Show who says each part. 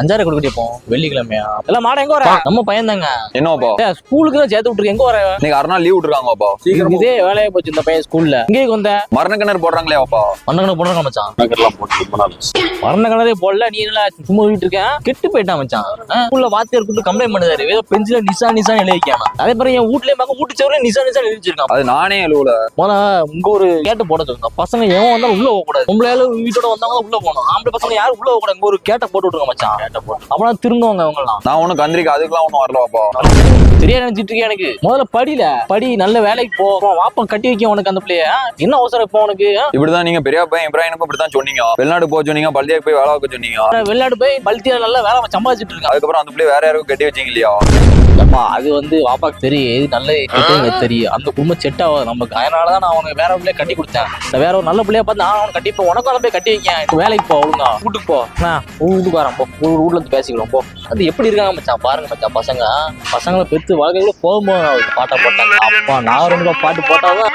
Speaker 1: அஞ்சாறு கொடுக்கட்டி போ வெள்ளிக்கிழமையா? எல்லாம் மாட எங்க வர? நம்ம பையன் தாங்க
Speaker 2: என்னவாப்பா
Speaker 1: ஸ்கூலுக்கு தான் சேர்த்து விட்டுருக்கு எங்க வர?
Speaker 2: இன்னைக்கு அரை நாள் லீவ் விட்டுருக்காங்கப்பா
Speaker 1: இதே வேலையா போச்சு இந்த பையன் ஸ்கூல்ல. இங்கே வந்த.
Speaker 2: மரண கிணறு போடுறாங்களே அப்பா.
Speaker 1: மண்ணகணக்கு போடுறாங்க மச்சான். மரண கணதே போடல. நீ என்ன சும்மா வீட்டு இருக்கேன் கெட்டு போயிட்டான் மச்சான். ஸ்கூல்ல வாத்தியார் கூப்பிட்டு கம்ப்ளைண்ட் பண்ணுறாரு ஏதோ பென்சில நிசா நிசா எழுதி வைக்காம. அதே மாதிரி என் வீட்லயே பார்க்க வீட்டு சவரில் நிசா நிசா எழுதி வச்சிருக்கான்.
Speaker 2: அது நானே எழுவல.
Speaker 1: போனா உங்க ஒரு கேட்ட போட சொல்லுங்க. பசங்க எவன் வந்தாலும் உள்ள போக கூடாது பொம்பளையால வீட்டோட வந்தாங்க உள்ள போகணும். ஆம்பளை பசங்க யாரும் உள்ள போக கூடாது இங்க ஒரு கேட்ட போட்டு விட்டுருங்க மச்சான்.
Speaker 3: கேட்ட.
Speaker 1: அப்பதான் திரும்புவாங்க அவங்க எல்லாம்
Speaker 2: நான் ஒண்ணும் கந்திரிக்கு அதுக்கெல்லாம் ஒண்ணும் வரலவாப்பா
Speaker 1: தெரியா நினைச்சிட்டு இருக்கேன் எனக்கு? முதல்ல படியில படி நல்ல வேலைக்கு போ. வாப்பம் கட்டி வைக்க உனக்கு அந்த பிள்ளைய. என்ன அவசரம் இப்போ உனக்கு?
Speaker 2: இப்படிதான் நீங்க பெரிய பையன் இப்ராஹிமுக்கும் இப்படித்தான் சொன்னீங்க. வெளிநாடு போக சொன்னீங்க பள்ளியாக்கு போய் வேலை வைக்க சொன்னீங்க.
Speaker 1: வெளிநாடு போய் பல்த்தியா நல்லா வேலை சம்பாதிச்சிட்டு இருக்கான்.
Speaker 2: அதுக்கப்புறம் அந்த பிள்ளை வேற யாருக்கும் கட்டி வச்சீங்க இல்லையா?
Speaker 1: அப்பா அது வந்து வாப்பாக்கு தெரியும். எது நல்ல கெட்டது தெரியும். அந்த குடும்பம் செட் ஆகாது நமக்கு. அதனாலதான் நான் அவனுக்கு வேற பிள்ளைய கட்டி கொடுத்தேன். வேற ஒரு நல்ல பிள்ளைய பார்த்து நான் அவனை கட்டிப்போ உனக்கும் அதை போய் கட்டி வைக்கேன். இப்ப வேலைக்கு போ ஒழுங்கா. வீட்டுக்கு போ. நான் வீட்டுக்கு வரேன் போ. ஒரு ஊர்ல இருந்து பேசிக்கிறோம் போ. அது எப்படி இருக்காங்க மச்சான்? பாருங்க மச்சான் பசங்க. பசங்களை பெற்று வாழ்க்கையில போகும்போது பாட்டை போட்டாங்க அப்பா நான் ரெண்டு பாட்டு போட்டாதான்